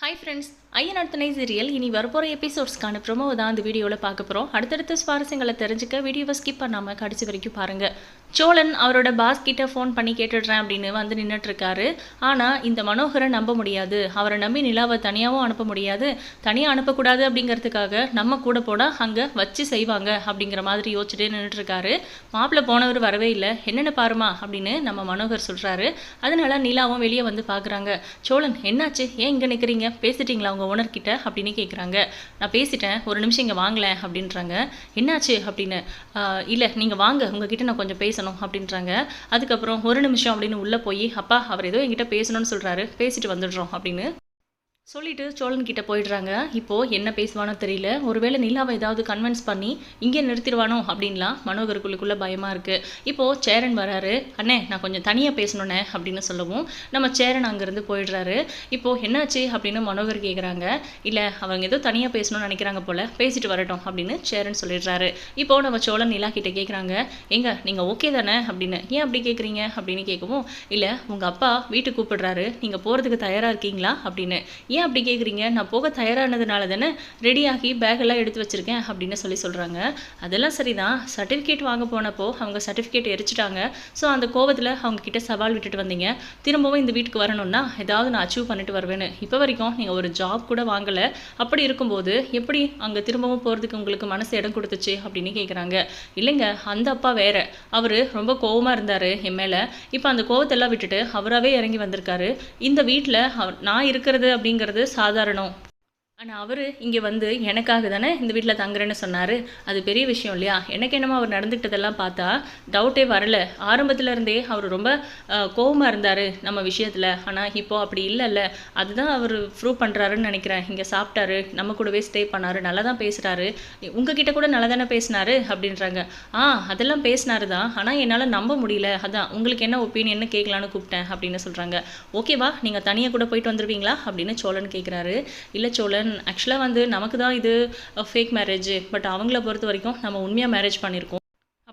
Hi friends ஐயன் துணை serial இனி வரப்போகிற எபிசோட்ஸ்க்கான ப்ரொமோ தான் அந்த வீடியோவில் பார்க்க போகிறோம் அடுத்தடுத்த சுவாரஸ்யங்களை தெரிஞ்சுக்க வீடியோவை ஸ்கிப் பண்ணாமல் கடைசி வரைக்கும் பாருங்கள் சோழன் அவரோட பாஸ் கிட்ட ஃபோன் பண்ணி கேட்டுடுறேன் அப்படின்னு வந்து நின்றுட்டுருக்காரு ஆனால் இந்த மனோகரை நம்ப முடியாது. அவரை நம்பி நிலாவை தனியாகவும் அனுப்ப முடியாது. தனியாக அனுப்பக்கூடாது அப்படிங்கிறதுக்காக நம்ம கூட போனால் அங்கே வச்சு செய்வாங்க அப்படிங்கிற மாதிரி யோசிச்சுட்டே நின்றுட்டுருக்காரு மாப்பிள்ளை போனவர் வரவே இல்லை. என்னென்ன பாருமா அப்படின்னு நம்ம மனோகர் சொல்கிறாரு அதனால நிலாவும் வெளியே வந்து பார்க்குறாங்க. சோழன் என்னாச்சு? ஏன் இங்கே நிற்கிறீங்க பேசிட்டீங்களா உங்கள் ஓனர்கிட்ட அப்படின்னு கேட்குறாங்க நான் பேசிட்டேன் ஒரு நிமிஷம் இங்கே வாங்கலை அப்படின்றாங்க. என்னாச்சு அப்படின்னு இல்லை நீங்கள் வாங்க உங்ககிட்ட நான் கொஞ்சம் பேசணும் அப்படின்றாங்க. அதுக்கப்புறம் ஒரு நிமிஷம் அப்படின்னு உள்ளே போய் அப்பா அவர் ஏதோ என்கிட்ட பேசணும்னு சொல்கிறாரு பேசிட்டு வந்துடுறோம் அப்படின்னு சொல்லிட்டு சோழன் கிட்ட போயிடுறாங்க. இப்போ என்ன பேசுவானோ தெரியல. ஒருவேளை நிலாவை ஏதாவது கன்வின்ஸ் பண்ணி இங்கே நிறுத்திடுவானோ அப்படின்லாம் மனோகருக்குள்ளுக்குள்ள பயமா இருக்கு. இப்போ சேரன் வராரு. அண்ணே நான் கொஞ்சம் தனியாக பேசணுண்ணே அப்படின்னு சொல்லவும் நம்ம சேரன் அங்கேருந்து போயிடுறாரு. இப்போ என்னாச்சு அப்படின்னு மனோகர் கேட்குறாங்க இல்லை அவங்க ஏதோ தனியாக பேசணும்னு நினைக்கிறாங்க போல. பேசிட்டு வரட்டும் அப்படின்னு சேரன் சொல்லிடுறாரு. இப்போ நம்ம சோழன் நிலா கிட்ட கேட்குறாங்க எங்க நீங்கள் ஓகே தானே? அப்படின்னு. ஏன் அப்படி கேட்குறீங்க அப்படின்னு கேட்கவும் இல்லை உங்கள் அப்பா வீட்டுக்கு கூப்பிடுறாரு. நீங்கள் போகிறதுக்கு தயாராக இருக்கீங்களா? அப்படின்னு. ஏன் அப்படி கேட்குறீங்க நான் போக தயாரானதுனால தானே ரெடியாகி பேக்கெல்லாம் எடுத்து வச்சுருக்கேன் அப்படின்னு சொல்லி சொல்கிறாங்க அதெல்லாம் சரிதான். சர்டிஃபிகேட் வாங்க போனப்போ அவங்க சர்டிஃபிகேட் எரிச்சிட்டாங்க. ஸோ அந்த கோவத்தில் அவங்க கிட்ட சவால் விட்டுட்டு வந்தீங்க. திரும்பவும் இந்த வீட்டுக்கு வரணும்னா ஏதாவது நான் அச்சீவ் பண்ணிட்டு வருவேன்னு. இப்போ வரைக்கும் நீங்கள் ஒரு ஜாப் கூட வாங்கலை. அப்படி இருக்கும்போது எப்படி அங்கே திரும்பவும் போகிறதுக்கு உங்களுக்கு மனசு இடம் கொடுத்துச்சு அப்படின்னு கேட்குறாங்க இல்லைங்க அந்த அப்பா வேற. அவர் ரொம்ப கோவமாக இருந்தார் என் மேலே. இப்போ அந்த கோவத்தெல்லாம் விட்டுட்டு அவராகவே இறங்கி வந்திருக்காரு. இந்த வீட்டில் நான் இருக்கிறது அப்படிங்கிறது சாதாரணம். ஆனால் அவர் இங்கே வந்து எனக்காக தானே இந்த வீட்டில் தங்குறேன்னு சொன்னார். அது பெரிய விஷயம் இல்லையா? எனக்கு என்னமோ அவர் நடந்துக்கிட்டதெல்லாம் பார்த்தா டவுட்டே வரல. ஆரம்பத்தில் இருந்தே அவர் ரொம்ப கோவமாக இருந்தார் நம்ம விஷயத்தில். ஆனால் இப்போ அப்படி இல்லைல்ல. அதுதான் அவர் ப்ரூவ் பண்ணுறாருன்னு நினைக்கிறேன். இங்கே சாப்பிட்டாரு. நம்ம கூடவே ஸ்டே பண்ணார். நல்லா தான் பேசுகிறாரு உங்ககிட்ட கூட நல்லா தானே பேசினாரு? அப்படின்றாங்க. ஆ அதெல்லாம் பேசினாரு தான் ஆனால் என்னால் நம்ப முடியல. அதான் உங்களுக்கு என்ன ஒப்பீனியன்னு கேட்கலான்னு கூப்பிட்டேன். அப்படின்னு சொல்கிறாங்க ஓகேவா? நீங்கள் தனியாக கூட போயிட்டு வந்துடுவீங்களா அப்படின்னு சோழன் கேட்குறாரு இல்லை சோழன் ஆக்சுவலாக வந்து நமக்கு தான் இது ஃபேக் மேரேஜ் பட் அவங்கள பொறுத்த வரைக்கும் நம்ம உண்மையாக மேரேஜ் பண்ணியிருக்கோம்.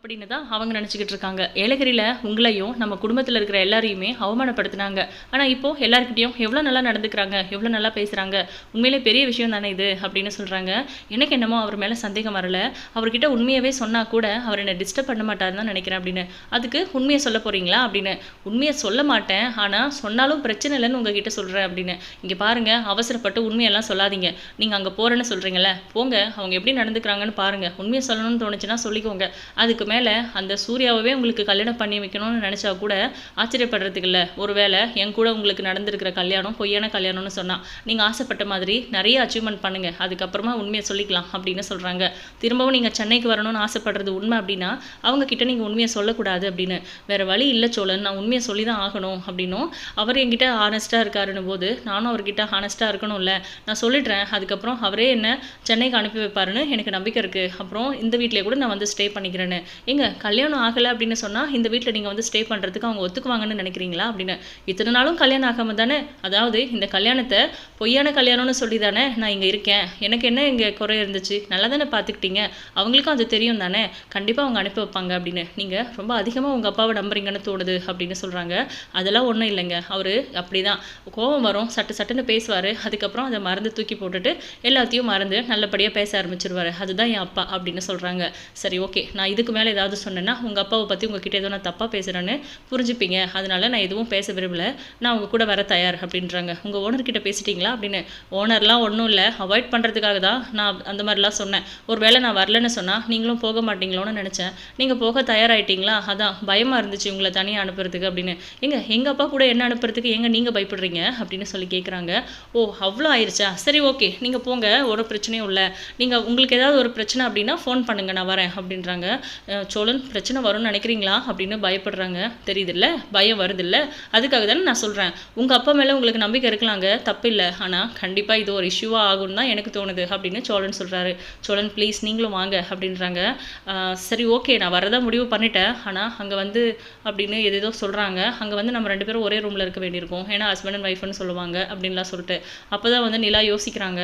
அப்படின்னு தான் அவங்க நினச்சிக்கிட்டு இருக்காங்க. ஏலகிரியில் உங்களையும் நம்ம குடும்பத்தில் இருக்கிற எல்லாரையுமே அவமானப்படுத்தினாங்க. ஆனால் இப்போது எல்லாருக்கிட்டையும் எவ்வளோ நல்லா நடந்துக்கிறாங்க எவ்வளோ நல்லா பேசுகிறாங்க உண்மையிலே பெரிய விஷயம் தானே இது அப்படின்னு சொல்கிறாங்க எனக்கு என்னமோ அவர் மேலே சந்தேகம் வரல. அவர்கிட்ட உண்மையாகவே சொன்னால் கூட அவர் என்னை டிஸ்டர்ப் பண்ண மாட்டார்னு தான் நினைக்கிறேன் அப்படின்னு. அதுக்கு உண்மையை சொல்ல போகிறீங்களா அப்படின்னு. உண்மையை சொல்ல மாட்டேன் ஆனால் சொன்னாலும் பிரச்சனை இல்லைன்னு உங்ககிட்ட சொல்கிறேன் அப்படின்னு. இங்கே பாருங்கள் அவசரப்பட்டு உண்மையெல்லாம் சொல்லாதீங்க. நீங்கள் அங்கே போகிறேன்னு சொல்கிறீங்களே போங்க. அவங்க எப்படி நடந்துக்கிறாங்கன்னு பாருங்கள் உண்மையை சொல்லணும்னு தோணுச்சுன்னா சொல்லிக்கோங்க. அதுக்கு மேலே மேலே அந்த சூர்யாவே உங்களுக்கு கல்யாணம் பண்ணி வைக்கணும்னு நினச்சா கூட ஆச்சரியப்படுறதுக்கு இல்லை ஒருவேளை என் கூட உங்களுக்கு நடந்திருக்கிற கல்யாணம் பொய்யான கல்யாணம்னு சொன்னால் நீங்கள் ஆசைப்பட்ட மாதிரி நிறைய அச்சீவ்மெண்ட் பண்ணுங்கள் அதுக்கப்புறமா உண்மையை சொல்லிக்கலாம் அப்படின்னு சொல்கிறாங்க திரும்பவும் நீங்கள் சென்னைக்கு வரணும்னு ஆசைப்படுறது உண்மை அப்படின்னா அவங்கக்கிட்ட நீங்கள் உண்மையை சொல்லக்கூடாது அப்படின்னு. வேறு வழி இல்லை சோழன் நான் உண்மையை சொல்லி தான் ஆகணும் அப்படின்னும் அவர் என்கிட்ட ஆனஸ்ட்டாக இருக்காருன்னு போது நானும் அவர்கிட்ட ஹானஸ்ட்டாக இருக்கணும்ல. நான் சொல்லிடுறேன். அதுக்கப்புறம் அவரே என்ன சென்னைக்கு அனுப்பி வைப்பாருன்னு எனக்கு நம்பிக்கை இருக்குது அப்புறம் இந்த வீட்டிலே கூட நான் வந்து ஸ்டே பண்ணிக்கிறேன்னு. ஏங்க கல்யாணம் ஆகலை அப்படின்னு சொன்னால் இந்த வீட்டில் நீங்கள் வந்து ஸ்டே பண்ணுறதுக்கு அவங்க ஒத்துக்குவாங்கன்னு நினைக்கிறீங்களா அப்படின்னு. இத்தனை நாளும் கல்யாணம் ஆகாமல் தானே? அதாவது இந்த கல்யாணத்தை பொய்யான கல்யாணம்னு சொல்லி தானே நான் இங்கே இருக்கேன். எனக்கு என்ன இங்கே குறை இருந்துச்சு? நல்லா தானே பார்த்துக்கிட்டீங்க. அவங்களுக்கும் அது தெரியும் தானே? கண்டிப்பாக அவங்க அனுப்பி வைப்பாங்க அப்படின்னு. நீங்கள் ரொம்ப அதிகமாக உங்கள் அப்பாவை நம்புறீங்கன்னு தோணுது அப்படின்னு சொல்கிறாங்க அதெல்லாம் ஒன்றும் இல்லைங்க. அவர் அப்படி தான் கோபம் வரும். சட்டு சட்டுன்னு பேசுவார். அதுக்கப்புறம் அதை மறந்து தூக்கி போட்டுட்டு எல்லாத்தையும் மறந்து நல்லபடியாக பேச ஆரம்பிச்சிருவார். அதுதான் என் அப்பா அப்படின்னு சொல்கிறாங்க சரி ஓகே. நான் இதுக்கு மேலே ஏதாவது சொன்னேன்னா உங்கள் அப்பாவை பற்றி உங்ககிட்ட ஏதோ நான் தப்பாக பேசுகிறேன்னு புரிஞ்சுப்பீங்க. அதனால நான் எதுவும் பேச விரும்பல. நான் உங்கள் கூட வர தயார் அப்படின்றாங்க. உங்கள் ஓனர்கிட்ட பேசிட்டீங்களா அப்படின்னு. ஓனர்லாம் ஒன்றும் இல்லை. அவாய்ட் பண்ணுறதுக்காக தான் நான் அந்த மாதிரிலாம் சொன்னேன். ஒரு வேளை நான் வரலன்னு சொன்னால் நீங்களும் போக மாட்டீங்களோன்னு நினச்சேன். நீங்கள் போக தயாராகிட்டீங்களா அதான் பயமாக இருந்துச்சு உங்களை தனியாக அனுப்புறதுக்கு அப்படின்னு. எங்க எங்கள் அப்பா கூட என்ன அனுப்புறதுக்கு எங்கே நீங்கள் பயப்படுறீங்க? அப்படின்னு சொல்லி கேட்குறாங்க ஓ அவ்வளோ ஆயிடுச்சா சரி ஓகே நீங்கள் போங்க. ஒரு பிரச்சனையும் இல்லை. நீங்கள் உங்களுக்கு ஏதாவது ஒரு பிரச்சனை அப்படின்னா ஃபோன் பண்ணுங்கள் நான் வரேன் அப்படின்றாங்க. சோழன் பிரச்சனை வரும்னு நினைக்கிறீங்களா அப்படின்னு பயப்படுறாங்க. தெரியுதுல்ல? பயம் வருதில்ல? அதுக்காக தானே நான் சொல்கிறேன் உங்கள் அப்பா மேலே உங்களுக்கு நம்பிக்கை இருக்கலாங்க. தப்பில்லை. ஆனால் கண்டிப்பாக இது ஒரு இஷ்யூவாக ஆகும்னு தான் எனக்கு தோணுது அப்படின்னு சோழன் சொல்கிறாரு சோழன் ப்ளீஸ் நீங்களும் வாங்க அப்படின்றாங்க. சரி ஓகே நான் வரதான் முடிவு பண்ணிட்டேன். ஆனால் அங்கே வந்து அப்படின்னு எதேதோ சொல்கிறாங்க அங்கே வந்து நம்ம ரெண்டு பேரும் ஒரே ரூமில் இருக்க வேண்டியிருக்கும். ஏன்னா ஹஸ்பண்ட் அண்ட் ஒய்ஃப்னு சொல்லுவாங்க அப்படின்லாம் சொல்லிட்டு. அப்போ தான் வந்து நிலா யோசிக்கிறாங்க.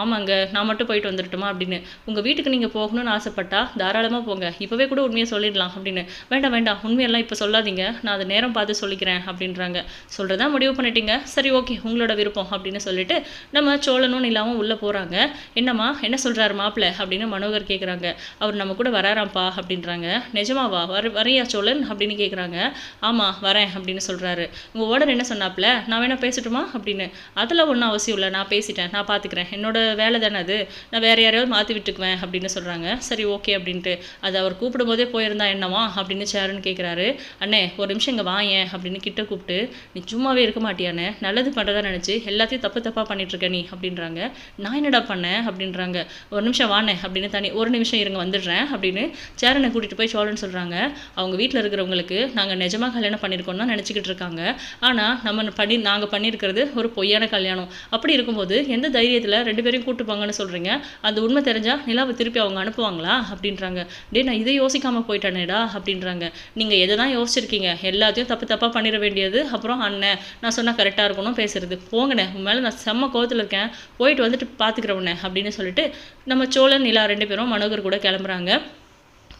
ஆமாங்க நான் மட்டும் போயிட்டு வந்துடட்டுமா அப்படின்னு. உங்கள் வீட்டுக்கு நீங்கள் போகணும்னு ஆசைப்பட்டா தாராளமாக போங்க. இப்போவே கூட உண்மையை சொல்லிடலாம் அப்படின்னு. வேண்டாம் வேண்டாம் உண்மையெல்லாம் இப்போ சொல்லாதீங்க. நான் அதை நேரம் பார்த்து சொல்லிக்கிறேன் அப்படின்றாங்க. சொல்கிறதா முடிவு பண்ணிட்டீங்க? சரி ஓகே உங்களோட விருப்பம் அப்படின்னு சொல்லிட்டு நம்ம சோழனும் நிலாவும் உள்ளே போகிறாங்க என்னம்மா என்ன சொல்கிறாரு மாப்பிள்ளை அப்படின்னு மனோகர் கேட்குறாங்க அவர் நம்ம கூட வராராம்ப்பா அப்படின்றாங்க. நிஜமாவா? வர வரையா சோழன் அப்படின்னு கேட்குறாங்க ஆமாம் வரேன் அப்படின்னு சொல்கிறாரு உங்கள் ஓனர் என்ன சொன்னாப்ல நான் வேணால் பேசட்டுமா அப்படின்னு. அதெல்லாம் ஒன்றும் அவசியம் இல்லை. நான் பேசிட்டேன். நான் பார்த்துக்கிறேன் என்னோட வேலை தானே அது. நான் வேறு யாரையாவது மாற்றி விட்டுக்குவேன் அப்படின்னு சொல்கிறாங்க சரி ஓகே அப்படின்ட்டு. அது அவர் கூப்பிடும்போதே போயிருந்தா என்னவா அப்படின்னு சேருன்னு கேட்குறாரு அண்ணே ஒரு நிமிஷம் இங்கே வாயேன் அப்படின்னு கிட்ட கூப்பிட்டு நீ சும்மாவே இருக்க மாட்டியானே நல்லது பண்ணுறதா நினச்சி எல்லாத்தையும் தப்பு தப்பாக பண்ணிகிட்ருக்க நீ அப்படின்றாங்க. நான் என்னடா பண்ணேன்? அப்படின்றாங்க. ஒரு நிமிஷம் வானே அப்படின்னு தனி ஒரு நிமிஷம் இருங்க வந்துடுறேன் அப்படின்னு சேரனை கூட்டிகிட்டு போய் சோழன்னு சொல்கிறாங்க அவங்க வீட்டில் இருக்கிறவங்களுக்கு நாங்கள் நிஜமாக கல்யாணம் பண்ணியிருக்கோம்னு தான் நினச்சிக்கிட்டு இருக்காங்க. ஆனால் நம்ம பண்ணி நாங்கள் பண்ணியிருக்கிறது ஒரு பொய்யான கல்யாணம். அப்படி இருக்கும்போது எந்த தைரியத்தில் ரெண்டு பேரையும் கூட்டுப்பாங்கன்னு சொல்கிறீங்க அந்த உண்மை தெரிஞ்சால் நிலாவை திருப்பி அவங்க அனுப்புவாங்களா? அப்படின்றாங்க. டே நான் இதையோ யோசிக்காமல் போயிட்டானேடா அப்படின்றாங்க. நீங்கள் எதை தான் யோசிச்சிருக்கீங்க? எல்லாத்தையும் தப்பு தப்பாக பண்ணிட வேண்டியது அப்புறம் அண்ணன். நான் சொன்னால் கரெக்டாக இருக்கணும் பேசுறது. போங்கண்ணே உன் மேலே நான் செம்ம கோவத்தில் இருக்கேன். போயிட்டு வந்துட்டு பார்த்துக்கிறவண்ணே அப்படின்னு சொல்லிட்டு நம்ம சோழன் நிலா ரெண்டு பேரும் மனோகர் கூட கிளம்புறாங்க.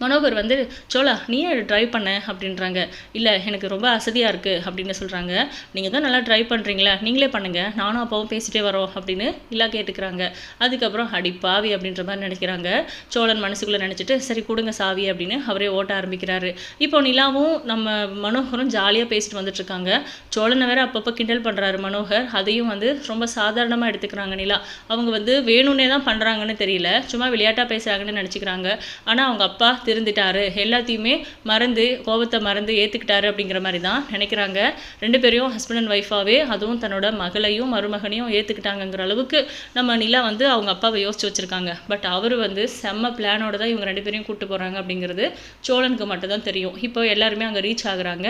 மனோகர் வந்து சோலா நீயே ட்ரைவ் பண்ண அப்படின்றாங்க. இல்லை எனக்கு ரொம்ப அசதியாக இருக்குது அப்படின்னு சொல்கிறாங்க நீங்கள் தான் நல்லா ட்ரைவ் பண்ணுறீங்களா நீங்களே பண்ணுங்கள் நானும் அப்பாவும் பேசிட்டே வரோம் அப்படின்னு இல்லா கேட்டுக்கிறாங்க. அதுக்கப்புறம் அடி பாவி அப்படின்ற மாதிரி நினைக்கிறாங்க. சோழன் மனசுக்குள்ளே நினச்சிட்டு சரி கொடுங்க சாவி அப்படின்னு அவரே ஓட்ட ஆரம்பிக்கிறாரு. இப்போ நிலாவும் நம்ம மனோகரும் ஜாலியாக பேசிட்டு வந்துட்டுருக்காங்க சோழனை வேற அப்பப்போ கிண்டல் பண்ணுறாரு மனோகர். அதையும் வந்து ரொம்ப சாதாரணமாக எடுத்துக்கிறாங்க நிலா. அவங்க வந்து வேணும்னே தான் பண்ணுறாங்கன்னு தெரியல. சும்மா விளையாட்டாக பேசுகிறாங்கன்னு நினச்சிக்கிறாங்க. ஆனால் அவங்க அப்பா திருந்துட்டாரு. எல்லாத்தையுமே மறந்து கோபத்தை மறந்து ஏற்றுக்கிட்டாரு அப்படிங்கிற மாதிரி தான் நினைக்கிறாங்க. ரெண்டு பேரையும் ஹஸ்பண்ட் அண்ட் ஒய்ஃபாகவே அதுவும் தன்னோட மகளையும் மருமகனையும் ஏற்றுக்கிட்டாங்கங்கிற அளவுக்கு நம்ம நிலா வந்து அவங்க அப்பாவை யோசிச்சு வச்சுருக்காங்க. பட் அவர் வந்து செம்ம பிளானோட தான் இவங்க ரெண்டு பேரையும் கூப்பிட்டு போகிறாங்க அப்படிங்கிறது சோழனுக்கு மட்டும் தான் தெரியும். இப்போ எல்லாருமே அங்கே ரீச் ஆகுறாங்க.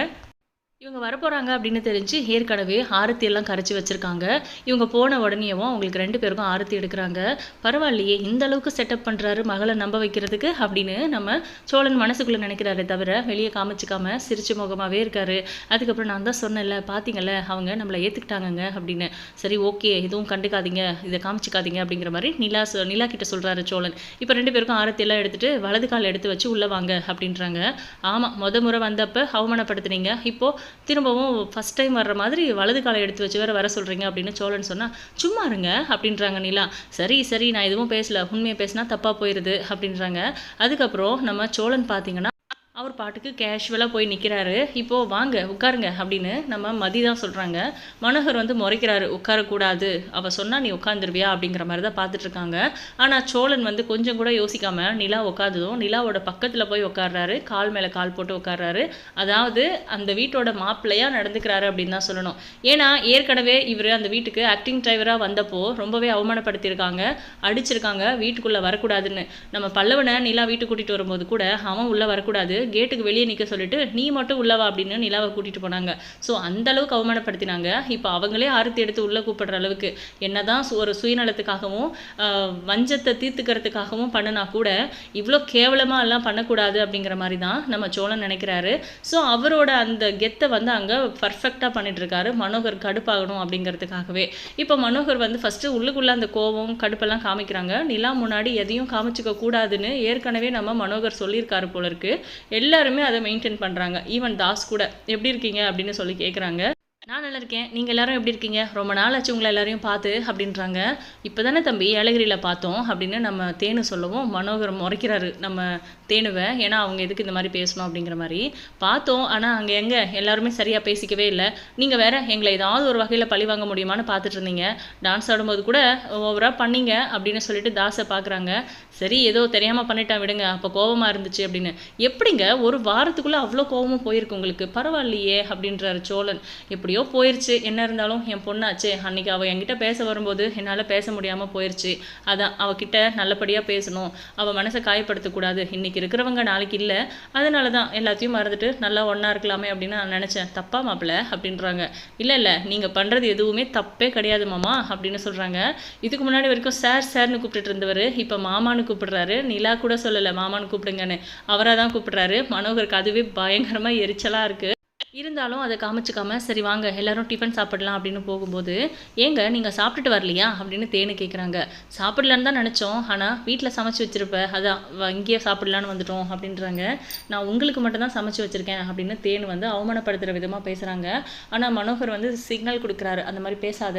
இவங்க வரப்போகிறாங்க அப்படின்னு தெரிஞ்சு ஏற்கனவே ஆரத்தி எல்லாம் கரைச்சி வச்சுருக்காங்க. இவங்க போன உடனேவும் அவங்களுக்கு ரெண்டு பேருக்கும் ஆரத்தி எடுக்கிறாங்க. பரவாயில்லையே இந்த அளவுக்கு செட்டப் பண்ணுறாரு மகளை நம்ப வைக்கிறதுக்கு அப்படின்னு நம்ம சோழன் மனசுக்குள்ளே நினைக்கிறாரு தவிர வெளியே காமிச்சிக்காம சிரிச்ச முகமாகவே இருக்காரு. அதுக்கப்புறம் நான் தான் சொன்னேன்ல பார்த்தீங்கல்ல அவங்க நம்மளை ஏற்றுக்கிட்டாங்கங்க அப்படின்னு. சரி ஓகே எதுவும் கண்டுக்காதீங்க இதை காமிச்சிக்காதீங்க அப்படிங்கிற மாதிரி நிலா சொ நிலா கிட்ட சொல்கிறாரு சோழன். இப்போ ரெண்டு பேருக்கும் ஆரத்தி எல்லாம் எடுத்துகிட்டு வலது கால் எடுத்து வச்சு உள்ளே வாங்க அப்படின்றாங்க. ஆமாம் முத முறை வந்தப்போ அவமானப்படுத்துனீங்க. இப்போது திரும்பவும் ஃபஸ்ட் டைம் வர்ற மாதிரி வலது காலை எடுத்து வச்சு வேற வர சொல்கிறீங்க அப்படின்னு சோழன் சொன்னால் சும்மா இருங்க அப்படின்றாங்க நிலா. சரி சரி நான் எதுவும் பேசல. உண்மையை பேசினா தப்பாக போயிடுது அப்படின்றாங்க. அதுக்கப்புறம் நம்ம சோழன் பார்த்தீங்கன்னா அவர் பாட்டுக்கு கேஷுவலாக போய் நிற்கிறாரு இப்போது வாங்க உட்காருங்க அப்படின்னு நம்ம மதி தான் சொல்கிறாங்க மனோகர் வந்து முறைக்கிறாரு உட்காரக்கூடாது அவள் சொன்னால் நீ உட்காந்துருவியா அப்படிங்கிற மாதிரி தான் பார்த்துட்ருக்காங்க ஆனால் சோழன் வந்து கொஞ்சம் கூட யோசிக்காமல் நிலா உட்காந்ததும் நிலாவோட பக்கத்தில் போய் உட்கார்றாரு. கால் மேலே கால் போட்டு உட்காடுறாரு அதாவது அந்த வீட்டோட மாப்பிள்ளையாக நடந்துக்கிறாரு அப்படின்னு தான் சொல்லணும். ஏன்னா ஏற்கனவே இவர் அந்த வீட்டுக்கு ஆக்டிங் டிரைவராக வந்தப்போ ரொம்பவே அவமானப்படுத்தியிருக்காங்க. அடிச்சிருக்காங்க வீட்டுக்குள்ளே வரக்கூடாதுன்னு. நம்ம பல்லவனை நிலா வீட்டுக்கு கூட்டிகிட்டு வரும்போது கூட அவன் உள்ளே வரக்கூடாது. கேட்டுக்கு வெளியே நிற்க சொல்லிட்டு நீ மட்டும் உள்ளவா அப்படின்னு நிலாவை கூட்டிகிட்டு போனாங்க. ஸோ அந்த அளவுக்கு அவமானப்படுத்தினாங்க. இப்போ அவங்களே ஆரத்தி எடுத்து உள்ளே கூப்பிடுற அளவுக்கு என்னதான் ஒரு சுயநலத்துக்காகவும் வஞ்சத்தை தீர்த்துக்கிறதுக்காகவும் பண்ணினா கூட இவ்வளோ கேவலமாக எல்லாம் பண்ணக்கூடாது அப்படிங்கிற மாதிரி தான் நம்ம சோழன் நினைக்கிறாரு. ஸோ அவரோட அந்த கெத்தை வந்து அங்கே பர்ஃபெக்டாக பண்ணிட்டுருக்காரு. மனோகர் கடுப்பாகணும் அப்படிங்கிறதுக்காகவே. இப்போ மனோகர் வந்து ஃபஸ்ட்டு உள்ளுக்குள்ளே அந்த கோபம் கடுப்பெல்லாம் காமிக்கிறாங்க. நிலா முன்னாடி எதையும் காமிச்சிக்க கூடாதுன்னு ஏற்கனவே நம்ம மனோகர் சொல்லியிருக்காரு போல இருக்கு. எல்லாருமே அதை மெயின்டைன் பண்ணுறாங்க ஈவன் தாஸ் கூட. எப்படி இருக்கீங்க? அப்படின்னு சொல்லி கேட்குறாங்க நான் நல்லா இருக்கேன். நீங்கள் எல்லாரும் எப்படி இருக்கீங்க? ரொம்ப நாள் ஆச்சு உங்களை எல்லாரையும் பார்த்து அப்படின்றாங்க. இப்போ தானே தம்பி ஏலகிரியில் பார்த்தோம் அப்படின்னு நம்ம தேனு சொல்லவும் மனோகர் முறைக்கிறாரு. நம்ம தேனுவை ஏன்னா அவங்க எதுக்கு இந்த மாதிரி பேசணும் அப்படிங்கிற மாதிரி. பார்த்தோம். ஆனால் அங்கே எங்கே? எல்லாருமே சரியாக பேசிக்கவே இல்லை. நீங்கள் வேற எங்களை ஏதாவது ஒரு வகையில் பழி வாங்க முடியுமான்னு பார்த்துட்டு இருந்தீங்க. டான்ஸ் ஆடும்போது கூட ஓவராக பண்ணீங்க அப்படின்னு சொல்லிட்டு தாஸை பார்க்குறாங்க. சரி ஏதோ தெரியாமல் பண்ணிட்டேன் விடுங்க. அப்போ கோவமாக இருந்துச்சு அப்படின்னு. எப்படிங்க? ஒரு வாரத்துக்குள்ளே அவ்வளோ கோவமும் போயிருக்கு உங்களுக்கு. பரவாயில்லையே அப்படின்றாரு சோழன். எப்படியோ போயிருச்சு. என்ன இருந்தாலும் என் பொண்ணாச்சே. அன்னைக்கு அவள் என்கிட்ட பேச வரும்போது என்னால் பேச முடியாமல் போயிருச்சு. அதான் அவகிட்ட நல்லபடியாக பேசணும். அவள் மனசை காயப்படுத்தக்கூடாது. இன்னைக்கு இருக்கிறவங்க நாளைக்கு இல்லை. அதனால தான் எல்லாத்தையும் மறந்துட்டு நல்லா ஒன்றா இருக்கலாமே அப்படின்னு நான் நினச்சேன். தப்பா மாப்பிள்ள அப்படின்றாங்க. இல்லை இல்லை நீங்கள் பண்ணுறது எதுவுமே தப்பே கிடையாது மாமா அப்படின்னு சொல்கிறாங்க இதுக்கு முன்னாடி வரைக்கும் சார் சார்னு கூப்பிட்டுட்டு இருந்தவர் இப்போ மாமான்னு கூப்பிடுறாரு. நிலா கூட சொல்லலை மாமான்னு கூப்பிடுங்கன்னு. அவராக தான் கூப்பிடுறாரு. மனோகருக்கு அதுவே பயங்கரமாக எரிச்சலாக இருக்குது இருந்தாலும் அதை காமிச்சிக்காம சரி வாங்க எல்லாரும் டிஃபன் சாப்பிடலாம் அப்படின்னு போகும்போது ஏங்க நீங்கள் சாப்பிட்டுட்டு வரலையா? அப்படின்னு தேனு கேட்குறாங்க சாப்பிடலான்னு தான் நினச்சோம். ஆனால் வீட்டில் சமைச்சு வச்சிருப்ப. அதான் இங்கேயே சாப்பிடலான்னு வந்துட்டோம் அப்படின்றாங்க. நான் உங்களுக்கு மட்டும்தான் சமைச்சு வச்சுருக்கேன் அப்படின்னு தேனு வந்து அவமானப்படுத்துகிற விதமாக பேசுகிறாங்க ஆனால் மனோகர் வந்து சிக்னல் கொடுக்குறாரு. அந்த மாதிரி பேசாத.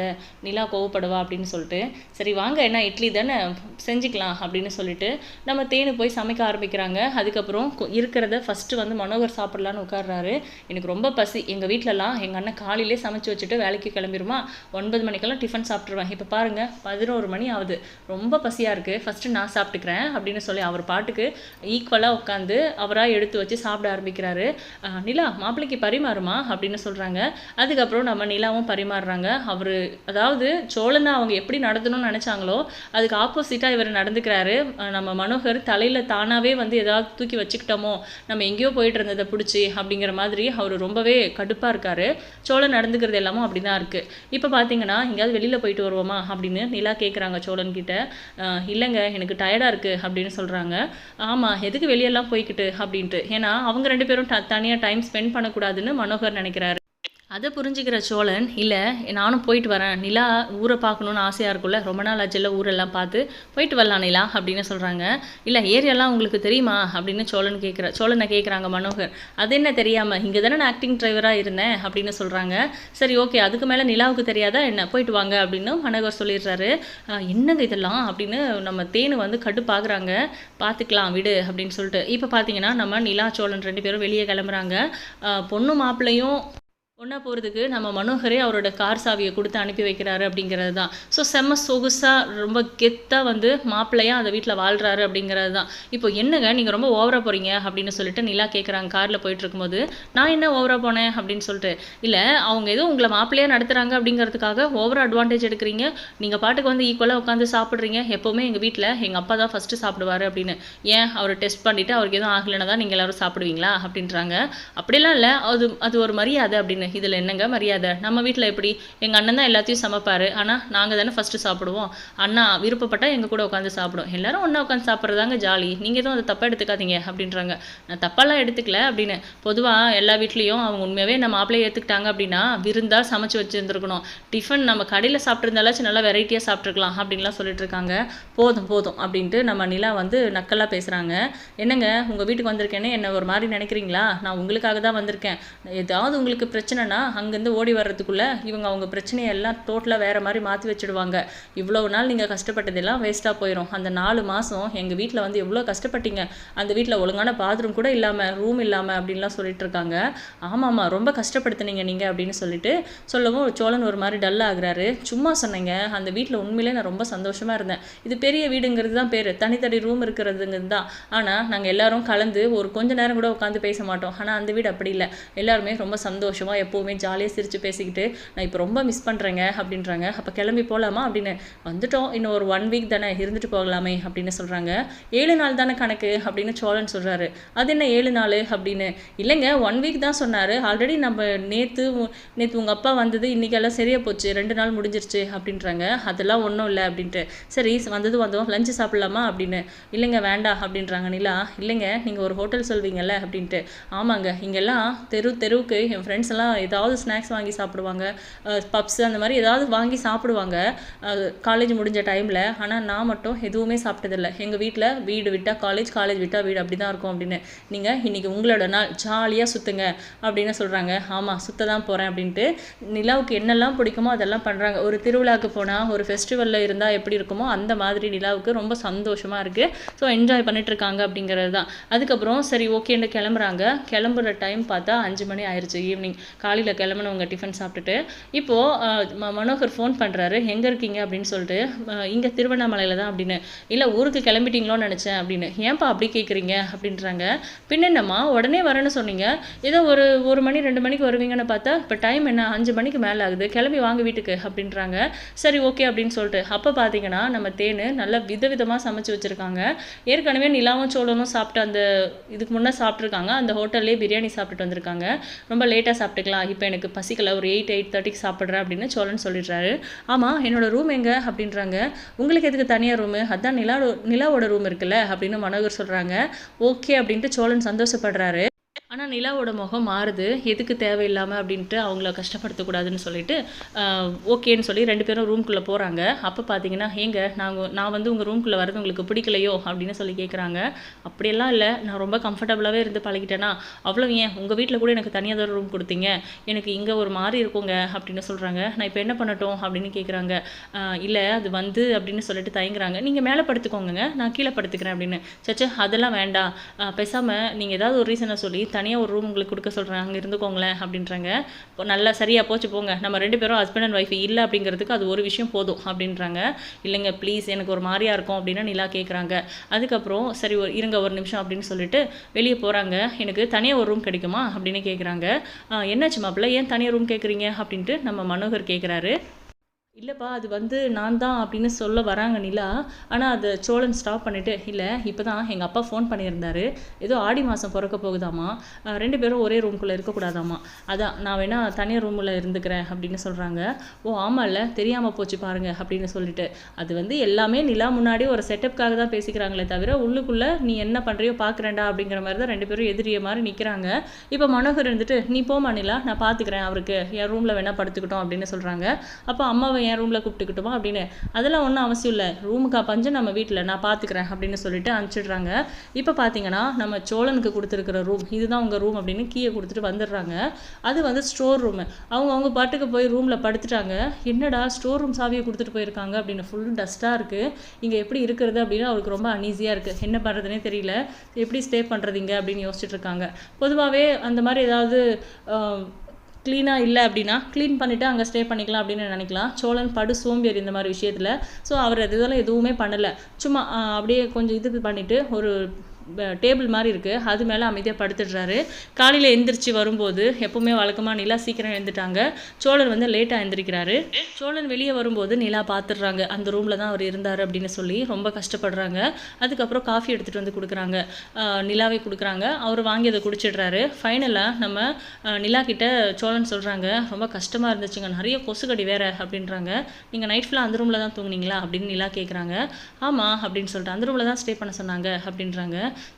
நிலா கோவப்படுவா அப்படின்னு சொல்லிட்டு. சரி வாங்க என்ன இட்லி தானே? செஞ்சுக்கலாம் அப்படின்னு சொல்லிட்டு நம்ம தேனு போய் சமைக்க ஆரம்பிக்கிறாங்க. அதுக்கப்புறம் இருக்கிறத ஃபஸ்ட்டு வந்து மனோகர் சாப்பிடலான்னு உட்கார்றாரு. எனக்கு ரொம்ப ரொம்ப பசி. எங்கள் வீட்டிலலாம் எங்கள் அண்ணன் காலையிலே சமைச்சு வச்சுட்டு வேலைக்கு கிளம்பிடுமா ஒன்பது மணிக்கெல்லாம் டிஃபன் சாப்பிட்ருவேன் இப்போ பாருங்கள் பதினோரு மணி ஆகுது. ரொம்ப பசியாக இருக்குது ஃபஸ்ட்டு நான் சாப்பிட்டுக்கிறேன் அப்படின்னு சொல்லி அவர் பாட்டுக்கு ஈக்குவலாக உட்காந்து அவராக எடுத்து வச்சு சாப்பிட ஆரம்பிக்கிறாரு. நிலா மாப்பிள்ளைக்கு பரிமாறுமா? அப்படின்னு சொல்கிறாங்க அதுக்கப்புறம் நம்ம நிலாவும் பரிமாறுறாங்க. அவர் அதாவது சோழனை அவங்க எப்படி நடத்தணும்னு நினச்சாங்களோ அதுக்கு ஆப்போசிட்டாக இவர் நடந்துக்கிறாரு. நம்ம மனோகர் தலையில் தானாகவே வந்து ஏதாவது தூக்கி வச்சுக்கிட்டோமோ நம்ம எங்கேயோ போயிட்டு இருந்ததை பிடிச்சி அப்படிங்கிற மாதிரி அவர் ரொம்பவே கடுப்பாக இருக்காரு. சோழன் நடந்துக்கிறது எல்லாமும் அப்படி தான் இருக்குது இப்போ பார்த்தீங்கன்னா எங்கேயாவது வெளியில் போயிட்டு வருவோமா அப்படின்னு நிலா கேட்குறாங்க சோழன் கிட்ட. இல்லைங்க எனக்கு டயர்டாக இருக்குது அப்படின்னு சொல்கிறாங்க ஆமாம் எதுக்கு வெளியெல்லாம் போய்க்கிட்டு? அப்படின்ட்டு. ஏன்னா அவங்க ரெண்டு பேரும் த தனியாக டைம் ஸ்பெண்ட் பண்ணக்கூடாதுன்னு மனோகர் நினைக்கிறாரு. அதை புரிஞ்சுக்கிற சோழன் இல்லை நானும் போயிட்டு வரேன். நிலா ஊரை பார்க்கணுன்னு ஆசையாக இருக்கும்ல. ரொம்ப நாள் ஆச்சுல ஊரெல்லாம் பார்த்து போயிட்டு வரலாம் நிலா அப்படின்னு சொல்கிறாங்க இல்லை ஏரியாலாம் உங்களுக்கு தெரியுமா? அப்படின்னு சோழன் கேட்குற சோழனை கேட்குறாங்க மனோகர். அது என்ன தெரியாமல் இங்கே தானே நான் ஆக்டிங் டிரைவராக இருந்தேன் அப்படின்னு சொல்கிறாங்க சரி ஓகே அதுக்கு மேலே நிலாவுக்கு தெரியாதா என்ன? போயிட்டு வாங்க அப்படின்னு மனோகர் சொல்லிடுறாரு. என்னங்க இதெல்லாம்? அப்படின்னு நம்ம தேனு வந்து கடுப்பாகுறாங்க. பார்த்துக்கலாம் விடு அப்படின்னு சொல்லிட்டு. இப்போ பார்த்தீங்கன்னா நம்ம நிலா சோழன் ரெண்டு பேரும் வெளியே கிளம்புறாங்க. பொண்ணு மாப்பிள்ளையும் ஒன்றா போகிறதுக்கு நம்ம மனோகரே அவரோட கார் சாவியை கொடுத்து அனுப்பி வைக்கிறாரு அப்படிங்கிறது தான் ஸோ செம்ம சொகுசாக ரொம்ப கெத்தாக வந்து மாப்பிள்ளையாக அந்த வீட்டில் வாழ்கிறாரு அப்படிங்கிறது தான் இப்போ என்னங்க நீங்கள் ரொம்ப ஓவராக போகிறீங்க அப்படின்னு சொல்லிட்டு நிலா கேட்குறாங்க காரில் போயிட்டு இருக்கும்போது நான் என்ன ஓவராக போனேன் அப்படின்னு சொல்லிட்டு இல்லை அவங்க ஏதோ உங்களை மாப்பிள்ளையாக நடத்துகிறாங்க அப்படிங்கிறதுக்காக ஓவராக அட்வான்டேஜ் எடுக்கிறீங்க. நீங்கள் பாட்டுக்கு வந்து ஈக்குவலாக உட்காந்து சாப்பிட்றீங்க. எப்போவுமே எங்கள் வீட்டில் எங்கள் அப்பா தான் ஃபஸ்ட்டு சாப்பிடுவாரு அப்படின்னு. ஏன்? அவர் டெஸ்ட் பண்ணிவிட்டு அவருக்கு எதுவும் ஆகலைன்னா தான் நீங்கள் எல்லோரும் சாப்பிடுவீங்களா அப்படின்றாங்க. அப்படிலாம் இல்லை அது அது ஒரு மரியாதை அப்படின்னு. இதில் என்னங்க மரியாதை? நம்ம வீட்டில் எப்படி? எங்கள் அண்ணன் தான் எல்லாத்தையும் சமைப்பார். ஆனால் நாங்கள் தானே ஃபஸ்ட்டு சாப்பிடுவோம். அண்ணா விருப்பப்பட்டால் எங்கள் கூட உட்காந்து சாப்பிடும். எல்லாரும் ஒன்றா உட்காந்து சாப்பிட்றதாங்க ஜாலி. நீங்கள் எதுவும் அதை தப்பாக எடுத்துக்காதீங்க அப்படின்றாங்க. நான் தப்பாலாம் எடுத்துக்கல அப்படின்னு. பொதுவாக எல்லா வீட்லேயும் அவங்க உண்மையாகவே நம்ம மாப்பிள்ளையை ஏற்றுக்கிட்டாங்க அப்படின்னா விருந்தாக சமைச்சு வச்சுருந்துருக்கணும். டிஃபன் நம்ம கடையில் சாப்பிட்ருந்தாலாச்சும் நல்லா வெரைட்டியாக சாப்பிட்ருக்கலாம் அப்படின்லாம் சொல்லிட்டு இருக்காங்க. போதும் போதும் அப்படின்ட்டு நம்ம நிலா வந்து நக்கலாக பேசுகிறாங்க என்னங்க உங்கள் வீட்டுக்கு வந்திருக்கேன்னு என்ன ஒரு மாதிரி நினைக்கிறீங்களா? நான் உங்களுக்காக தான் வந்திருக்கேன். ஏதாவது உங்களுக்கு பிரச்சனை பிரச்சனைனா அங்கேருந்து ஓடி வர்றதுக்குள்ளே இவங்க அவங்க பிரச்சனையை எல்லாம் டோட்டலாக வேறு மாதிரி மாற்றி வச்சுடுவாங்க. இவ்வளோ நாள் நீங்கள் கஷ்டப்பட்டதெல்லாம் வேஸ்ட்டாக போயிடும் அந்த நாலு மாதம் எங்கள் வீட்டில் வந்து எவ்வளோ கஷ்டப்பட்டீங்க? அந்த வீட்டில் ஒழுங்கான பாத்ரூம் கூட இல்லாமல் ரூம் இல்லாமல் அப்படின்லாம் சொல்லிட்டு இருக்காங்க. ஆமாம்மா ரொம்ப கஷ்டப்படுத்துனீங்க நீங்கள் அப்படின்னு சொல்லிட்டு சொல்லவும் சோழன் ஒரு மாதிரி டல் ஆகுறாரு. சும்மா சொன்னீங்க அந்த வீட்டில் உண்மையிலே நான் ரொம்ப சந்தோஷமாக இருந்தேன். இது பெரிய வீடுங்கிறது தான் பேர். தனித்தனி ரூம் இருக்கிறதுங்கிறது தான். ஆனால் நாங்கள் எல்லாரும் கலந்து ஒரு கொஞ்ச நேரம் கூட உட்காந்து பேச மாட்டோம். ஆனால் அந்த வீடு அப்படி இல்லை. எல்லாருமே ரொம்ப சந்தோஷமாக எப்போவுமே ஜாலியாக சிரித்து பேசிக்கிட்டு நான் இப்போ ரொம்ப மிஸ் பண்ணுறேங்க அப்படின்றாங்க. அப்போ கிளம்பி போகலாமா அப்படின்னு வந்துட்டோம். இன்னும் ஒரு ஒன் வீக் தானே இருந்துட்டு போகலாமே அப்படின்னு சொல்கிறாங்க ஏழு நாள் தானே கணக்கு? அப்படின்னு சோழன் சொல்கிறாரு அது என்ன ஏழு நாள்? அப்படின்னு இல்லைங்க ஒன் வீக் தான் சொன்னார். ஆல்ரெடி நம்ம நேற்று நேற்று உங்கள் அப்பா வந்தது இன்றைக்கெல்லாம் சரியாக போச்சு. ரெண்டு நாள் முடிஞ்சிருச்சு அப்படின்றாங்க. அதெல்லாம் ஒன்றும் இல்லை அப்படின்ட்டு. சரி வந்தது வந்தோம். லஞ்சு சாப்பிட்லாமா? அப்படின்னு இல்லைங்க வேண்டாம் அப்படின்றாங்க. நிலா இல்லைங்க. நீங்கள் ஒரு ஹோட்டல் சொல்வீங்கல்ல அப்படின்ட்டு. ஆமாங்க. இங்கெல்லாம் தெரு தெருவுக்கு என் ஃப்ரெண்ட்ஸ் எல்லாம் ஏதாவது ஸ்நாக்ஸ் வாங்கி சாப்பிடுவாங்க. பப்ஸ் அந்த மாதிரி ஏதாவது வாங்கி சாப்பிடுவாங்க. காலேஜ் முடிஞ்ச டைமில் ஆனால் நான் மட்டும் எதுவுமே சாப்பிட்டதில்லை. எங்கள் வீட்டில் வீடு விட்டால் காலேஜ் காலேஜ் விட்டால் வீடு அப்படி தான் இருக்கும் அப்படின்னு. நீங்கள் இன்றைக்கி உங்களோட நாள் ஜாலியாக சுற்றுங்க அப்படின்னு சொல்கிறாங்க ஆமாம் சுற்ற தான் போகிறேன் அப்படின்ட்டு. நிலாவுக்கு என்னெல்லாம் பிடிக்குமோ அதெல்லாம் பண்ணுறாங்க ஒரு திருவிழாவுக்கு போனால் ஒரு ஃபெஸ்டிவலில் இருந்தால் எப்படி இருக்குமோ அந்த மாதிரி நிலாவுக்கு ரொம்ப சந்தோஷமாக இருக்குது ஸோ என்ஜாய் பண்ணிட்டுருக்காங்க அப்படிங்கிறது தான் அதுக்கப்புறம் சரி ஓகேன்னு கிளம்புறாங்க. கிளம்புற டைம் பார்த்தா அஞ்சு மணி ஆயிடுச்சு ஈவினிங் காலையில் கிளம்புனவங்க டிஃபன் சாப்பிட்டுட்டு இப்போது மனோகர் ஃபோன் பண்ணுறாரு எங்கே இருக்கீங்க? அப்படின்னு சொல்லிட்டு இங்கே திருவண்ணாமலையில் தான் அப்படின்னு. இல்லை ஊருக்கு கிளம்பிட்டீங்களோன்னு நினச்சேன் அப்படின்னு. ஏன்பா அப்படி கேட்குறீங்க அப்படின்றாங்க. பின்னென்னம்மா உடனே வரேன்னு சொன்னீங்க. ஏதோ ஒரு ஒரு மணி ரெண்டு மணிக்கு வருவீங்கன்னு பார்த்தா இப்போ டைம் என்ன? அஞ்சு மணிக்கு மேலே ஆகுது. கிளம்பி வாங்க வீட்டுக்கு அப்படின்றாங்க. சரி ஓகே அப்படின்னு சொல்லிட்டு. அப்போ பார்த்தீங்கன்னா நம்ம தேனு நல்லா விதவிதமாக சமைச்சு வச்சுருக்காங்க. ஏற்கனவே நிலாவும் சோளமும் சாப்பிட்டு அந்த இதுக்கு முன்னே சாப்பிட்ருக்காங்க அந்த ஹோட்டல்லே பிரியாணி சாப்பிட்டுட்டு வந்திருக்காங்க. ரொம்ப லேட்டாக சாப்பிட்டுக்கலாம். இப்போ எனக்கு பசிக்கல ஒரு எயிட் எயிட் தேர்ட்டிக்கு சாப்பிட்றேன் அப்படின்னு சோழன் சொல்லிடுறாரு. ஆமாம் என்னோட ரூம் எங்கே? அப்படின்றாங்க. உங்களுக்கு எதுக்கு தனியாக ரூமு அதான் நிலா நிலாவோட ரூம் இருக்குல்ல அப்படின்னு மனோகர் சொல்கிறாங்க ஓகே அப்படின்ட்டு சோழன் சந்தோஷப்படுறாரு. ஆனால் நிலாவோட முகம் மாறுது. எதுக்கு தேவையில்லாமல் அப்படின்ட்டு அவங்கள கஷ்டப்படுத்தக்கூடாதுன்னு சொல்லிட்டு ஓகேன்னு சொல்லி ரெண்டு பேரும் ரூம்குள்ளே போகிறாங்க அப்போ பார்த்தீங்கன்னா ஏங்க நாங்கள் நான் வந்து உங்கள் ரூம்குள்ளே வரது உங்களுக்கு பிடிக்கலையோ அப்படின்னு சொல்லி கேட்குறாங்க அப்படியெல்லாம் இல்லை நான் ரொம்ப கம்ஃபர்டபுளாகவே இருந்து பழகிட்டேனா அவ்வளோ ஏன்? உங்கள் வீட்டில் கூட எனக்கு தனியாக தான் ரூம் கொடுத்தீங்க. எனக்கு இங்கே ஒரு மாதிரி இருக்குங்க அப்படின்னு சொல்கிறாங்க நான் இப்போ என்ன பண்ணட்டும் அப்படின்னு கேட்குறாங்க இல்லை அது வந்து அப்படின்னு சொல்லிட்டு தயங்குறாங்க. நீங்கள் மேலே படுத்துக்கோங்க நான் கீழே படுத்துக்கிறேன் அப்படின்னு. சச்சா அதெல்லாம் வேண்டாம். பேசாமல் நீங்கள் ஏதாவது ஒரு ரீசனை சொல்லி தனியாக ஒரு ரூம் உங்களுக்கு கொடுக்க சொல்கிறேன் அங்கே இருந்துக்கோங்களேன் அப்படின்றாங்க. இப்போ நல்லா சரியாக போச்சு போங்க. நம்ம ரெண்டு பேரும் ஹஸ்பண்ட் அண்ட் ஒய்ஃப் இல்லை அப்படிங்கிறதுக்கு அது ஒரு விஷயம் போதும் அப்படின்றாங்க. இல்லைங்க ப்ளீஸ் எனக்கு ஒரு மாதிரியாக இருக்கும் அப்படின்னு நிலா கேட்குறாங்க அதுக்கப்புறம் சரி ஒரு இருங்க ஒரு நிமிஷம் அப்படின்னு சொல்லிட்டு வெளியே போகிறாங்க எனக்கு தனியாக ஒரு ரூம் கிடைக்குமா அப்படின்னு கேட்குறாங்க என்னாச்சு மாப்பிள்ள? ஏன் தனியாக ரூம் கேட்குறீங்க அப்படின்ட்டு நம்ம மனோகர் கேட்குறாரு இல்லைப்பா அது வந்து நான் தான் அப்படின்னு சொல்ல வராங்க நிலா. ஆனால் அதை சோழன் ஸ்டாப் பண்ணிவிட்டு இல்லை இப்போ தான் எங்கள் அப்பா ஃபோன் பண்ணியிருந்தாரு. ஏதோ ஆடி மாதம் பிறக்க போகுதாமா? ரெண்டு பேரும் ஒரே ரூம்குள்ளே இருக்கக்கூடாதாமா அதான் நான் வேணால் தனியாக ரூமில் இருந்துக்கிறேன் அப்படின்னு சொல்கிறாங்க ஓ ஆமாம்ல தெரியாமல் போச்சு பாருங்கள் அப்படின்னு சொல்லிட்டு. அது வந்து எல்லாமே நிலா முன்னாடி ஒரு செட்டப்காக தான் பேசிக்கிறாங்களே தவிர உள்ளுக்குள்ளே நீ என்ன பண்ணுறியோ பார்க்குறேன்டா அப்படிங்கிற மாதிரி தான் ரெண்டு பேரும் எதிரிய மாதிரி நிற்கிறாங்க இப்போ மனோகர் இருந்துட்டு நீ போமா நிலா நான் பார்த்துக்கிறேன் அவருக்கு. என் ரூமில் வேணால் படுத்துக்கிட்டோம் அப்படின்னு சொல்கிறாங்க அப்போ அம்மாவை என் ரூமில் கூப்பிட்டுக்கிட்டுமா அப்படின்னு. அதெல்லாம் ஒன்றும் அவசியம் இல்லை. ரூமுக்கா பஞ்சம் நம்ம வீட்டில் நான் பார்த்துக்கிறேன் அப்படின்னு சொல்லிட்டு அனுப்பிச்சிடுறாங்க. இப்போ பார்த்தீங்கன்னா நம்ம சோழனுக்கு கொடுத்துருக்கிற ரூம் இதுதான் உங்கள் ரூம் அப்படின்னு கீயை கொடுத்துட்டு வந்துடுறாங்க. அது வந்து ஸ்டோர் ரூமு அவங்க அவங்க பாட்டுக்கு போய் ரூமில் படுத்துட்டாங்க. என்னடா ஸ்டோர் ரூம் சாவியை கொடுத்துட்டு போயிருக்காங்க அப்படின்னு ஃபுல் டஸ்ட்டாக இருக்குது இங்கே எப்படி இருக்கிறது அப்படின்னு அவருக்கு ரொம்ப அன்ஈஸியாக இருக்குது என்ன பண்ணுறதுனே தெரியல. எப்படி ஸ்டே பண்ணுறதுங்க அப்படின்னு யோசிச்சுட்டு இருக்காங்க. பொதுவாகவே அந்த மாதிரி ஏதாவது க்ளீனாக இல்லை அப்படின்னா க்ளீன் பண்ணிவிட்டு அங்கே ஸ்டே பண்ணிக்கலாம் அப்படின்னு நினைக்கலாம். சோழன் படு சோம்பேறி இந்த மாதிரி விஷயத்தில். ஸோ அவர் அது இதெல்லாம் எதுவுமே பண்ணலை. சும்மா அப்படியே கொஞ்சம் இது பண்ணிவிட்டு ஒரு டேபிள் மாதிரி இருக்குது அது மேலே அமைதியாக படுத்துடுறாரு. காலையில் எந்திரிச்சு வரும்போது எப்போவுமே வழக்கமாக நிலா சீக்கிரம் எழுந்துட்டாங்க. சோழன் வந்து லேட்டாக எழுந்திரிக்கிறாரு சோழன் வெளியே வரும்போது நிலா பார்த்துடுறாங்க அந்த ரூமில் தான் அவர் இருந்தார் அப்படின்னு சொல்லி ரொம்ப கஷ்டப்படுறாங்க. அதுக்கப்புறம் காஃபி எடுத்துகிட்டு வந்து கொடுக்குறாங்க. நிலாவே கொடுக்குறாங்க. அவர் வாங்கி அதை குடிச்சிடுறாரு. ஃபைனலாக நம்ம நிலா கிட்ட சோழன் சொல்கிறாங்க ரொம்ப கஷ்டமாக இருந்துச்சுங்க. நிறைய கொசுக்கடி வேற அப்படின்றாங்க. நீங்கள் நைட் ஃபுல்லாக அந்த ரூமில் தான் தூங்குனீங்களா? அப்படின்னு நிலா கேட்குறாங்க ஆமாம் அப்படின்னு சொல்லிட்டு அந்த ரூமில் தான் ஸ்டே பண்ண சொன்னாங்க அப்படின்றாங்க.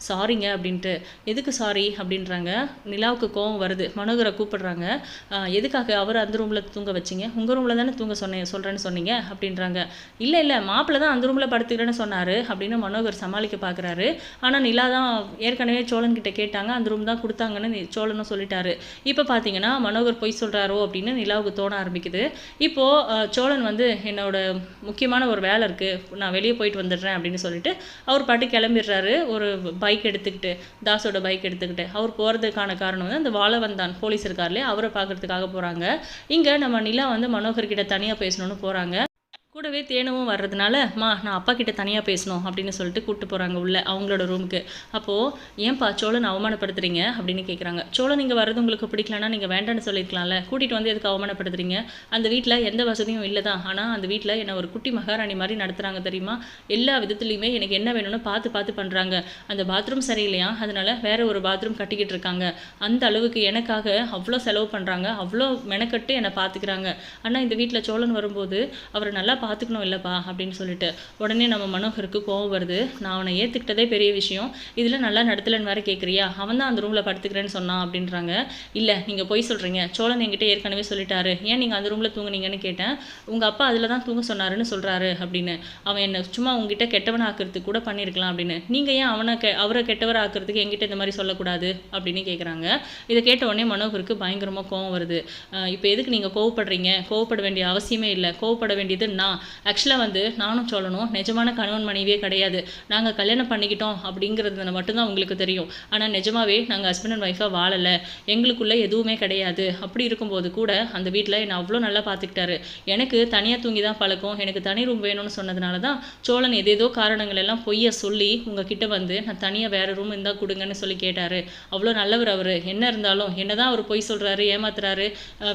சாரிங்க அப்படின்ட்டு. எதுக்கு சாரி? அப்படின்றாங்க. நிலாவுக்கு கோவம் வருது. மனோகரை கூப்பிடுறாங்க. எதுக்காக? அவர் அந்த ரூமில் தூங்க வச்சீங்க? உங்கள் ரூமில் தானே தூங்க சொன்னேன் சொல்கிறேன்னு சொன்னீங்க அப்படின்றாங்க. இல்லை இல்லை மாப்பிள்ளை தான் அந்த ரூமில் படுத்துக்கிறேன்னு சொன்னார் அப்படின்னு மனோகர் சமாளிக்க பார்க்குறாரு ஆனால் நிலா தான் ஏற்கனவே சோழன்கிட்ட கேட்டாங்க. அந்த ரூம் தான் கொடுத்தாங்கன்னு சோழனும் சொல்லிட்டாரு. இப்போ பார்த்தீங்கன்னா மனோகர் பொய் சொல்கிறாரோ அப்படின்னு நிலாவுக்கு தோண ஆரம்பிக்குது. இப்போது சோழன் வந்து என்னோட முக்கியமான ஒரு வேலை இருக்குது நான் வெளியே போயிட்டு வந்துடுறேன் அப்படின்னு சொல்லிட்டு அவர் பாட்டு கிளம்பிடுறாரு. ஒரு பைக் எடுத்துக்கிட்டு தாஸோட பைக் எடுத்துக்கிட்டு அவர் போகிறதுக்கான காரணம் வந்து அந்த வாழவந்தான் போலீஸ் இருக்கார்லையே அவரை பார்க்கறதுக்காக போகிறாங்க இங்கே நம்ம நிலா வந்து மனோகர் கிட்ட தனியாக பேசணும்னு போகிறாங்க கூடவே தேனவும் வர்றதுனால மா நான் அப்பா கிட்ட தனியாக பேசணும் அப்படின்னு சொல்லிட்டு கூப்பிட்டு போகிறாங்க உள்ளே அவங்களோட ரூமுக்கு அப்போது ஏன்பா சோழன் அவமானப்படுத்துறீங்க? அப்படின்னு கேட்குறாங்க சோழன் நீங்கள் வர்றது உங்களுக்கு பிடிக்கலன்னா நீங்கள் வேண்டாம்னு சொல்லியிருக்கலாம்ல. கூட்டிகிட்டு வந்து எதுக்கு அவமானப்படுத்துறீங்க? அந்த வீட்டில் எந்த வசதியும் இல்லை தான். ஆனால் அந்த வீட்டில் என்னை ஒரு குட்டி மகாராணி மாதிரி நடத்துகிறாங்க தெரியுமா? எல்லா விதத்துலையுமே எனக்கு என்ன வேணும்னு பார்த்து பார்த்து பண்ணுறாங்க அந்த பாத்ரூம் சரியில்லையா? அதனால் வேறு ஒரு பாத்ரூம் கட்டிக்கிட்டு இருக்காங்க. அந்த அளவுக்கு எனக்காக அவ்வளோ செலவு பண்ணுறாங்க அவ்வளோ மெனக்கட்டு என்னை பார்த்துக்கிறாங்க ஆனால் இந்த வீட்டில் சோழன் வரும்போது அவரை நல்லா பார்த்துக்கணும் இல்லைப்பா அப்படின்னு சொல்லிட்டு உடனே நம்ம மனோகருக்கு கோவம் வருது. நான் அவனை ஏற்றுக்கிட்டதே பெரிய விஷயம். இதில் நல்லா நடத்தலன்னு வேற கேட்குறியா அவன் தான் அந்த ரூமில் படுத்துக்கிறேன்னு சொன்னான் அப்படின்றாங்க. இல்லை நீங்கள் போய் சொல்கிறீங்க சோழன் என்கிட்ட ஏற்கனவே சொல்லிட்டாரு. ஏன் நீங்கள் அந்த ரூமில் தூங்குனீங்கன்னு கேட்டேன். உங்கள் அப்பா அதில் தான் தூங்க சொன்னாருன்னு சொல்கிறாரு அப்படின்னு. அவன் என்னை சும்மா உங்ககிட்ட கெட்டவன் ஆக்கிறதுக்கு கூட பண்ணியிருக்கலாம் அப்படின்னு. நீங்கள் ஏன் அவனை கெ அவரை கெட்டவர் ஆக்கிறதுக்கு என்கிட்ட இந்த மாதிரி சொல்லக்கூடாது அப்படின்னு கேட்குறாங்க இதை கேட்ட உடனே மனோகருக்கு பயங்கரமாக கோவம் வருது. இப்போ எதுக்கு நீங்கள் கோவப்படுறீங்க? கோவப்பட வேண்டிய அவசியமே இல்லை. கோவப்பட வேண்டியது நான். ஆக்சுவலாக வந்து நானும் சொல்லணும் நிஜமான கணவன் மனைவியே கிடையாது. நாங்கள் கல்யாணம் பண்ணிக்கிட்டோம் அப்படிங்கிறது மட்டும்தான் உங்களுக்கு தெரியும். ஆனால் நிஜமாவே நாங்கள் ஹஸ்பண்ட் அண்ட் ஒய்ஃபாக வாழலை. எங்களுக்குள்ளே எதுவுமே கிடையாது. அப்படி இருக்கும்போது கூட அந்த வீட்டில் என்னை அவ்வளோ நல்லா பார்த்துக்கிட்டாரு. எனக்கு தனியாக தூங்கி தான் பழக்கம். எனக்கு தனி ரூம் வேணும்னு சொன்னதுனால தான் சோழன் ஏதேதோ காரணங்கள் எல்லாம் பொய்ய சொல்லி உங்ககிட்ட வந்து நான் தனியாக வேறு ரூம் இருந்தால் கொடுங்கன்னு சொல்லி கேட்டார். அவ்வளோ நல்லவர் அவர். என்ன இருந்தாலும் என்ன தான் அவர் பொய் சொல்கிறாரு ஏமாத்துறாரு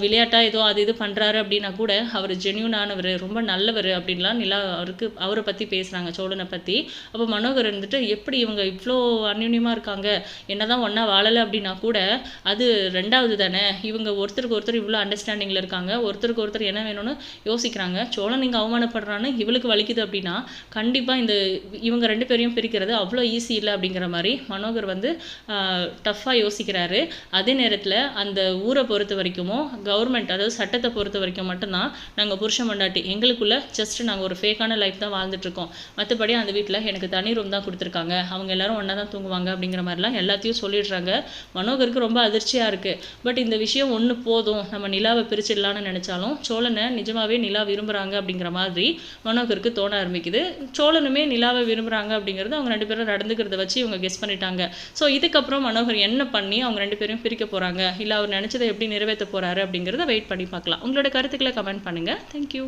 விளையாட்டாக ஏதோ அது இது பண்ணுறாரு அப்படின்னா கூட அவர் ஜென்யூனானவர் ரொம்ப நல்ல நல்லவர் அப்படின்லாம் நிலா அவருக்கு அவரை பற்றி பேசுகிறாங்க சோழனை பற்றி அப்போ மனோகர் இருந்துட்டு எப்படி இவங்க இவ்வளோ அந்யுன்யமாக இருக்காங்க? என்ன தான் ஒன்றா வாழலை அப்படின்னா கூட அது ரெண்டாவது தானே? இவங்க ஒருத்தருக்கு ஒருத்தர் இவ்வளோ அண்டர்ஸ்டாண்டிங்கில் இருக்காங்க. ஒருத்தருக்கு ஒருத்தர் என்ன வேணும்னு யோசிக்கிறாங்க. சோழன் இங்கே அவமானப்படுறான்னு இவளுக்கு வலிக்குது அப்படின்னா கண்டிப்பாக இந்த இவங்க ரெண்டு பேரையும் பிரிக்கிறது அவ்வளோ ஈஸி இல்லை அப்படிங்கிற மாதிரி மனோகர் வந்து டஃப்பாக யோசிக்கிறாரு. அதே நேரத்தில் அந்த ஊரை பொறுத்த வரைக்குமோ கவர்மெண்ட் அதாவது சட்டத்தை பொறுத்த வரைக்கும் மட்டும்தான் நாங்கள் புருஷன் மண்டாட்டி. எங்களுக்குள்ள ஜஸ்ட் நாங்கள் ஒரு ஃபேக்கான லைஃப் தான் வாழ்ந்துட்டுருக்கோம். மற்றபடி அந்த வீட்டில் எனக்கு தனி ரூம் தான் கொடுத்துருக்காங்க. அவங்க எல்லாரும் ஒன்றா தான் தூங்குவாங்க அப்படிங்கிற மாதிரிலாம் எல்லாத்தையும் சொல்லிடுறாங்க. மனோகருக்கு ரொம்ப அதிர்ச்சியாக இருக்குது பட் இந்த விஷயம் ஒன்று போதும். நம்ம நிலாவை பிரிச்சிடலான்னு நினச்சாலும் சோழனை நிஜமாகவே நிலா விரும்புகிறாங்க அப்படிங்கிற மாதிரி மனோகருக்கு தோண ஆரம்பிக்குது. சோழனுமே நிலாவை விரும்புகிறாங்க அப்படிங்கிறது அவங்க ரெண்டு பேரும் நடந்துக்கிறத வச்சு இவங்க கெஸ் பண்ணிட்டாங்க. ஸோ இதுக்கப்புறம் மனோகர் என்ன பண்ணி அவங்க ரெண்டு பேரும் பிரிக்க போகிறாங்க இல்லை அவர் நினச்சதை எப்படி நிறைவேற்ற போகிறாரு அப்படிங்கிறத வெயிட் பண்ணி பார்க்கலாம். உங்களோட கருத்துக்களை கமெண்ட் பண்ணுங்கள் தேங்க்யூ